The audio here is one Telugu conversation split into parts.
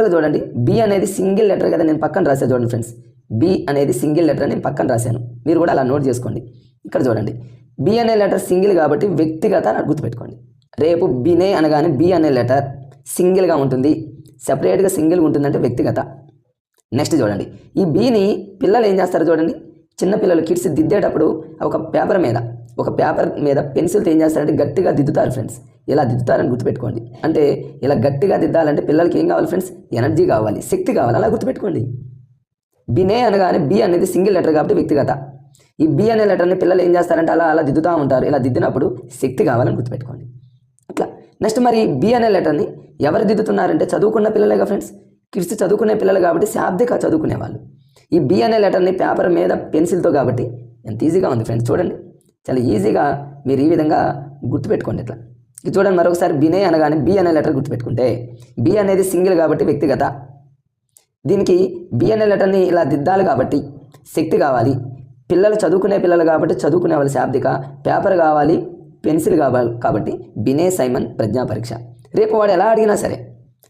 యాక్చువల్గా చూడండి. బి అనేది సింగిల్ లెటర్ కదా నేను పక్కన రాశాను చూడండి ఫ్రెండ్స్. బి అనేది సింగిల్ లెటర్ నేను పక్కన రాశాను. మీరు కూడా అలా నోట్ చేసుకోండి. ఇక్కడ చూడండి. బి అనే లెటర్ సింగిల్ కాబట్టి వ్యక్తిగత గుర్తుపెట్టుకోండి. రేపు బినే అనగానే బి అనే లెటర్ సింగిల్గా ఉంటుంది. సపరేట్గా సింగిల్గా ఉంటుందంటే వ్యక్తిగత. నెక్స్ట్ చూడండి. ఈ బీని పిల్లలు ఏం చేస్తారు చూడండి? చిన్న పిల్లలు కిడ్స్ దిద్దేటప్పుడు ఒక పేపర్ మీద ఒక పేపర్ మీద పెన్సిల్తో ఏం చేస్తారంటే గట్టిగా దిద్దుతారు ఫ్రెండ్స్. ఇలా దిద్దుతారని గుర్తుపెట్టుకోండి. అంటే ఇలా గట్టిగా దిద్దాలంటే పిల్లలకి ఏం కావాలి ఫ్రెండ్స్ ఎనర్జీ కావాలి శక్తి కావాలి అలా గుర్తుపెట్టుకోండి. బినే అనగానే బి అనేది సింగిల్ లెటర్ కాబట్టి వ్యక్తిగత. ఈ బి అనే లెటర్ని పిల్లలు ఏం చేస్తారంటే అలా అలా దిద్దుతూ ఉంటారు. ఇలా దిద్దినప్పుడు శక్తి కావాలని గుర్తుపెట్టుకోండి. అట్లా. నెక్స్ట్ మరి బి అనే లెటర్ని ఎవరు దిద్దుతున్నారంటే చదువుకున్న పిల్లలేగా ఫ్రెండ్స్ కిడ్స్ చదువుకునే పిల్లలు కాబట్టి శాబ్దిక చదువుకునే వాళ్ళు ఈ బి అనే లెటర్ని పేపర్ మీద పెన్సిల్తో కాబట్టి ఎంత ఈజీగా ఉంది ఫ్రెండ్స్ చూడండి. చాలా ఈజీగా మీరు ఈ విధంగా గుర్తుపెట్టుకోండి ఇట్లా. ఇది చూడండి మరొకసారి బినే అనగానే బి అనే లెటర్ గుర్తుపెట్టుకుంటే బి అనేది సింగిల్ కాబట్టి వ్యక్తిగత. దీనికి బి అనే లెటర్ని ఇలా దిద్దాలి కాబట్టి శక్తి కావాలి. పిల్లలు చదువుకునే పిల్లలు కాబట్టి చదువుకునే వాళ్ళ శాబ్దిక పేపర్ కావాలి పెన్సిల్ కావాలి కాబట్టి బినే సైమన్ ప్రజ్ఞా పరీక్ష. రేపు వాడు ఎలా అడిగినా సరే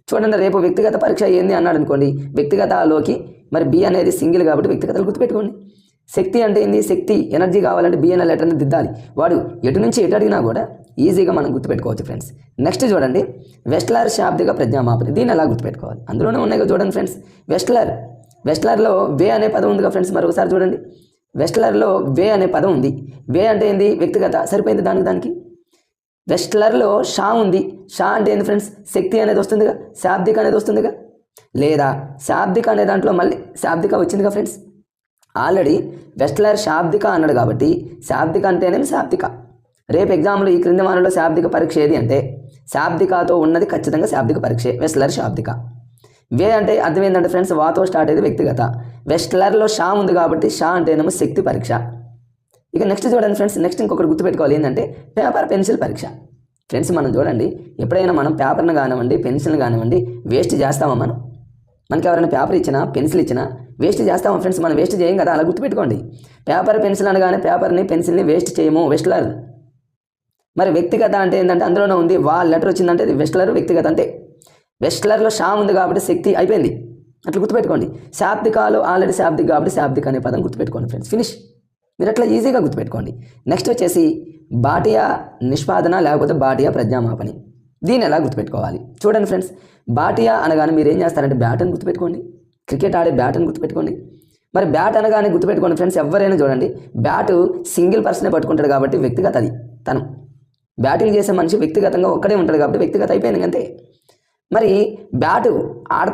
చూడండి రేపు వ్యక్తిగత పరీక్ష ఏంది అన్నాడు అనుకోండి వ్యక్తిగతలోకి మరి బి అనేది సింగిల్ కాబట్టి వ్యక్తిగతలు గుర్తుపెట్టుకోండి. శక్తి అంటే ఏంది? శక్తి ఎనర్జీ కావాలంటే బి అనే లెటర్ని దిద్దాలి. వాడు ఎటు నుంచి ఎటు అడిగినా కూడా ఈజీగా మనం గుర్తుపెట్టుకోవచ్చు ఫ్రెండ్స్. నెక్స్ట్ చూడండి వెస్ట్లర్ శాబ్దిక ప్రజ్ఞామాపతి దీన్ని ఎలా గుర్తుపెట్టుకోవాలి? అందులోనే ఉన్నాయి చూడండి ఫ్రెండ్స్. వెస్ట్లర్ వెస్ట్లర్లో వే అనే పదం ఉందిగా ఫ్రెండ్స్ మరొకసారి చూడండి. వెస్ట్లర్లో వే అనే పదం ఉంది. వే అంటే ఏంది? వ్యక్తిగత. సరిపోయింది దానికి దానికి? వెస్ట్లర్లో షా ఉంది. షా అంటే ఏంది ఫ్రెండ్స్? శక్తి అనేది వస్తుందిగా శాబ్దిక అనేది వస్తుందిగా లేదా శాబ్దిక అనే దాంట్లో మళ్ళీ శాబ్దిక వచ్చిందిగా ఫ్రెండ్స్. ఆల్రెడీ వెస్ట్లర్ శాబ్దిక అన్నాడు కాబట్టి శాబ్దిక అంటేనేమి శాబ్దిక? రేపు ఎగ్జామ్లో ఈ క్రింది వారంలో శాబ్దిక పరీక్ష ఏది అంటే శాబ్దికతో ఉన్నది ఖచ్చితంగా శాబ్దిక పరీక్షే వెస్లర్ శాబ్దిక. వే అంటే అర్థం ఏంటంటే ఫ్రెండ్స్ వాతో స్టార్ట్ అయ్యేది వ్యక్తిగత. వెస్ట్లర్లో షా ఉంది కాబట్టి షా అంటేనేమో శక్తి పరీక్ష. ఇక నెక్స్ట్ చూడండి ఫ్రెండ్స్ నెక్స్ట్ ఇంకొకటి గుర్తుపెట్టుకోవాలి ఏంటంటే పేపర్ పెన్సిల్ పరీక్ష. ఫ్రెండ్స్ మనం చూడండి ఎప్పుడైనా మనం పేపర్ని కానివ్వండి పెన్సిల్ని కానివ్వండి వేస్ట్ చేస్తామా మనం? మనకి ఎవరైనా పేపర్ ఇచ్చినా పెన్సిల్ ఇచ్చినా వేస్ట్ చేస్తామా ఫ్రెండ్స్? మనం వేస్ట్ చేయం కదా అలా గుర్తుపెట్టుకోండి. పేపర్ పెన్సిల్ అనగానే పేపర్ని పెన్సిల్ని వేస్ట్ చేయము వెస్ట్లర్. మరి వ్యక్తిగత అంటే ఏంటంటే అందులోనే ఉంది వా లెటర్ వచ్చిందంటే ఇది వెస్ట్లర్ వ్యక్తిగత అంతే. వెస్ట్లర్లో షా ఉంది కాబట్టి శక్తి అయిపోయింది. అట్లా గుర్తుపెట్టుకోండి. శాబ్దికాలు ఆల్రెడీ శాబ్దిక్ కాబట్టి శాబ్దిక్ అనే పదం గుర్తుపెట్టుకోండి ఫ్రెండ్స్. ఫినిష్. మీరు అట్లా ఈజీగా గుర్తుపెట్టుకోండి. నెక్స్ట్ వచ్చేసి బాటియా నిష్పాదన లేకపోతే బాటియా ప్రజ్ఞామాపని దీన్ని ఎలా గుర్తుపెట్టుకోవాలి? చూడండి ఫ్రెండ్స్. బాటియా అనగానే మీరు ఏం చేస్తారంటే బ్యాట్ అని గుర్తుపెట్టుకోండి. క్రికెట్ ఆడే బ్యాట్ అని గుర్తుపెట్టుకోండి. మరి బ్యాట్ అనగానే గుర్తుపెట్టుకోండి ఫ్రెండ్స్. ఎవరైనా చూడండి. బ్యాటు సింగిల్ పర్సనే పట్టుకుంటాడు కాబట్టి వ్యక్తిగత అది. తను. బ్యాటింగ్ చేసే మనిషి వ్యక్తిగతంగా ఒక్కడే ఉంటాడు కాబట్టి వ్యక్తిగత అయిపోయింది అంతే. మరి బ్యాటు ఆడత